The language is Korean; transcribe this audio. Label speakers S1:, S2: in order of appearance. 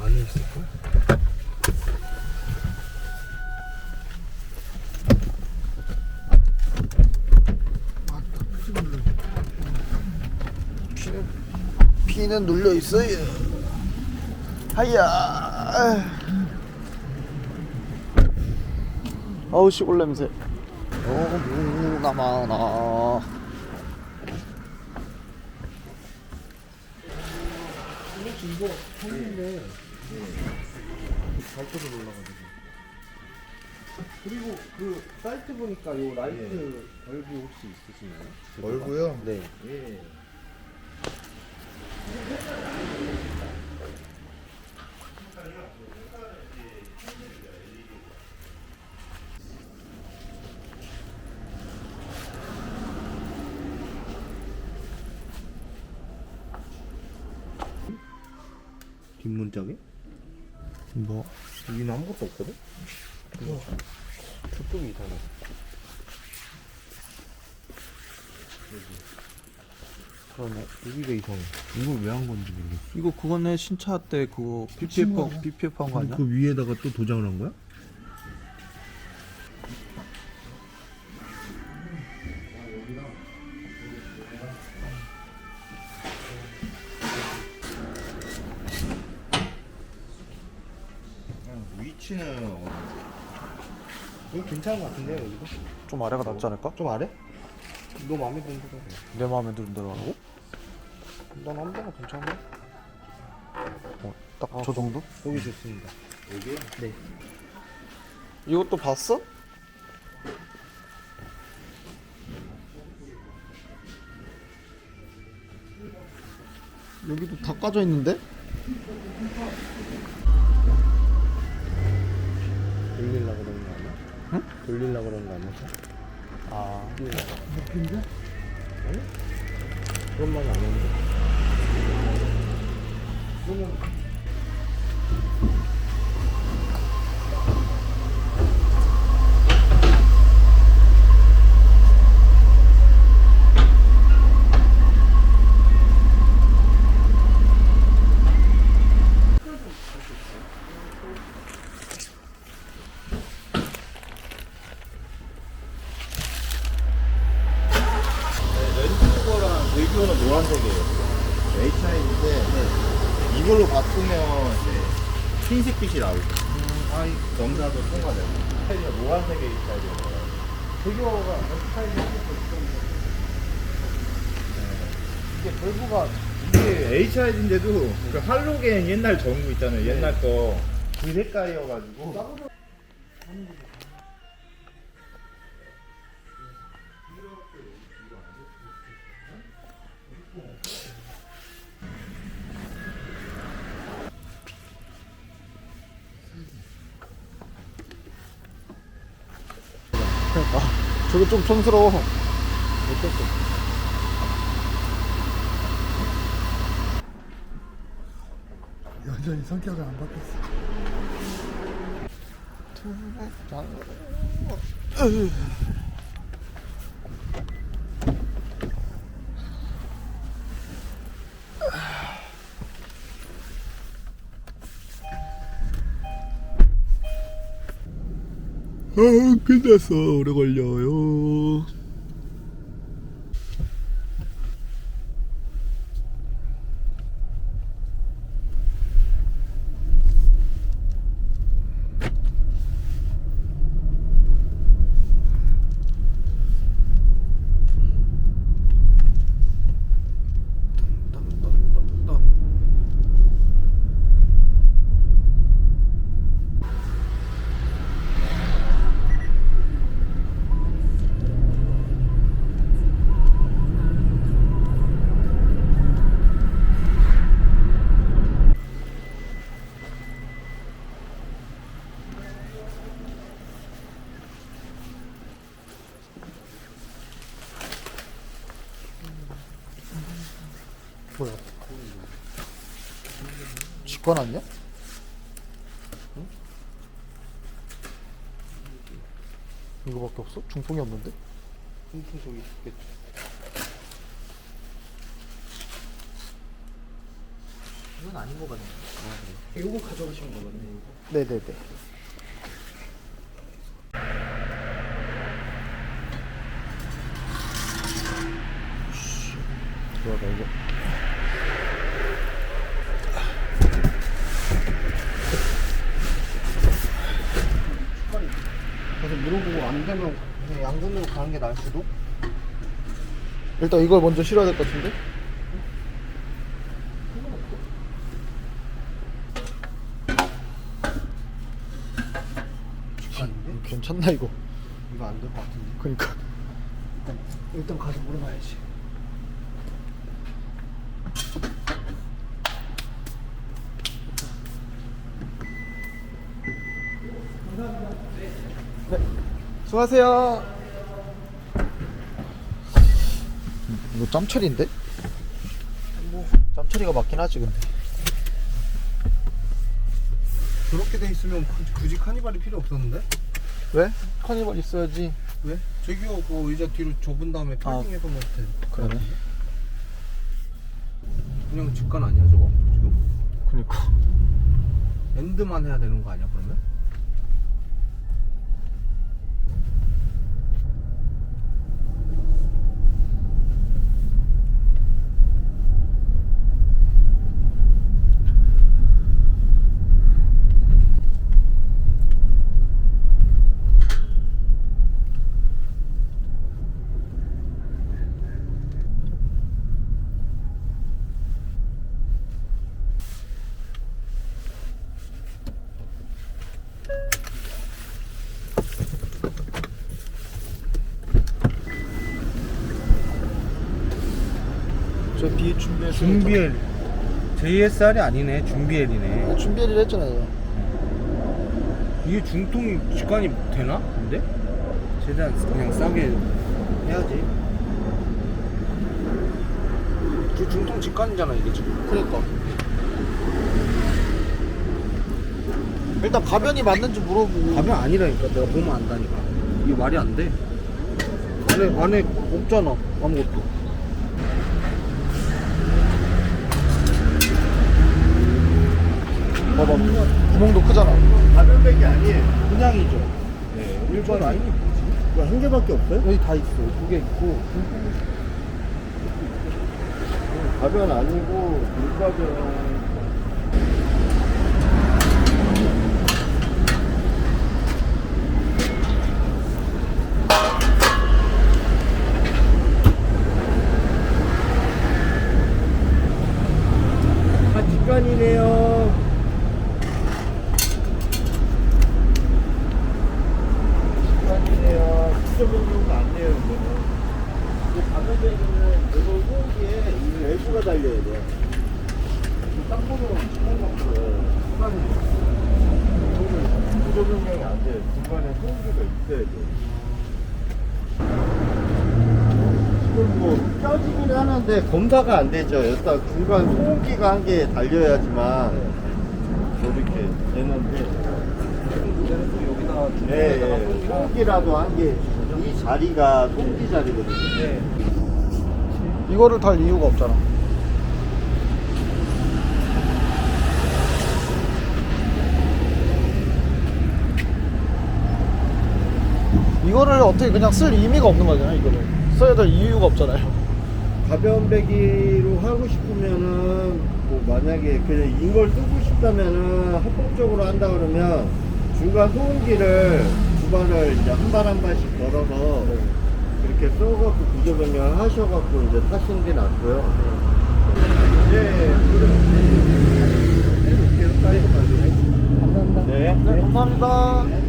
S1: 안에 있을걸?
S2: 피는 피는 눌려 있어요. 하야. 아우 시골 냄새. 너무나 많아.
S1: 이거 했는데 발톱을 올라가지고 그리고 그 사이트 보니까 요 라이트 벌브 혹시 있으시나요?
S2: 얼고요.
S1: 네. 예. 뒷문짝에?
S2: 뭐?
S1: 여기는 아무것도 없거든? 저쪽이 이상해.
S2: 그러네.
S1: 여기가 이상해. 이걸 왜 한 건지 모르겠어.
S2: 이거 그거네 신차 때 그거 PPF 한- PPF 한 거 아니야?
S1: 그 위에다가 또 도장을 한 거야? 위치는 이거 괜찮은 것 같은데요 여기도?
S2: 좀 아래가 낫지 않을까?
S1: 좀 아래? 너 마음에 드는 데가
S2: 내 마음에 드는 대로 하고.
S1: 난 아무데나 괜찮아
S2: 어, 딱 저 정도?
S1: 거기 좋습니다 여기? 네
S2: 이것도 봤어? 여기도 다 까져 있는데? 응?
S1: 돌릴라 그러는 거 아니야?
S2: 아.
S1: 아니? 그런 말은 안 했는데 그러면 외교는 노란색이에요. HI인데 이걸로 바꾸면 이제 흰색 빛이 나오죠. 아이 검사도 통과되고. HI가 노란색 HI예요. 외교가 HI 이게 결부가 이게 HI인데도 그 할로겐 옛날 전구 있잖아요. 옛날 거. 그 색깔이어가지고.
S2: 저게 좀 촌스러워.
S1: 어쩔 수 없어.
S3: 여전히 성격을 안 바꿨어.
S2: 아, 끝났어. 오래 걸려요. 직관 왔냐? 이거밖에 없어? 중풍이 없는데?
S1: 통풍 저기 있겠지.
S4: 이건 아닌 거 같네. 요거 가져가시면 되거든요.
S2: 네네네. 좋아다 이거.
S4: 그래서 물어보고 안 되면 그냥 양군으로 가는 게 나을 수도?
S2: 일단 이걸 먼저 실어야 될 것 같은데? 괜찮나 이거?
S4: 이거 안 될 것 같은데.
S2: 그러니까.
S4: 일단, 일단 가서 물어봐야지.
S2: 수고하세요. 이거 짬처리인데? 뭐 짬처리가 맞긴 하지 근데.
S4: 그렇게 돼 있으면 굳이- 굳이 카니발이 필요 없었는데?
S2: 왜? 카니발 있어야지.
S4: 왜? 저기요 그 의자 뒤로 좁은 다음에 파킹해서 놓을 때
S2: 그러네.
S4: 그냥 직관 아니야 저거? 지금?
S2: 그니까.
S4: 엔드만 해야 되는 거 아니야 그러면?
S2: 뒤에 준비해.
S1: 준비엘 JSR이 아니네 준비엘이네
S2: 준비를 했잖아요.
S1: 이게 중통이 직관이 되나? 근데? 최대한 그냥 싸게 해야지
S4: 그 중통 직관이잖아 이게 지금
S2: 그러니까. 일단 가변이 맞는지 물어보고.
S4: 가면 아니라니까 내가 보면 안다니까 이게 말이 안돼 안에 안에 없잖아 아무것도
S2: 봐봐. 구멍도 크잖아.
S1: 가변백이 아니에요
S4: 그냥이죠
S1: 네, 일반 아니 이거 한 개밖에 없어요?
S4: 여기 다 있어 두 개 있고
S1: 가변 아니고 물가변 아 직관이네요 직관이네요 직접 변경도 안 돼요 이거는 이제 가변백은 이거 호기에 이 외부가 달려야 돼요 땅볼로 치는 중간에 구조 변경이 안 돼요 중간에 소음기가 있어야 돼요. 지금 뭐 껴지긴 하는데 검사가 안 되죠. 일단 중간 소음기가 한 개 달려야지만 이렇게 되는데.
S4: 여기다
S1: 네, 예. 소음기라도 한 개. 이 자리가 소음기 자리거든요.
S2: 이거를 달 이유가 없잖아. 이거를 어떻게 그냥 쓸 의미가 없는 거잖아요 이거를 써야 될 이유가 없잖아요
S1: 가변배기로 하고 싶으면은 뭐 만약에 그냥 인걸 쓰고 싶다면은 합법적으로 한다 그러면 중간 소음기를 두 발을 이제 한 발 한 발씩 걸어서 이렇게 써갖고 구조 변경을 하셔갖고 이제 타시는 게 낫고요. 네. 예, 예 그럼 네, 네, 감사합니다. 네.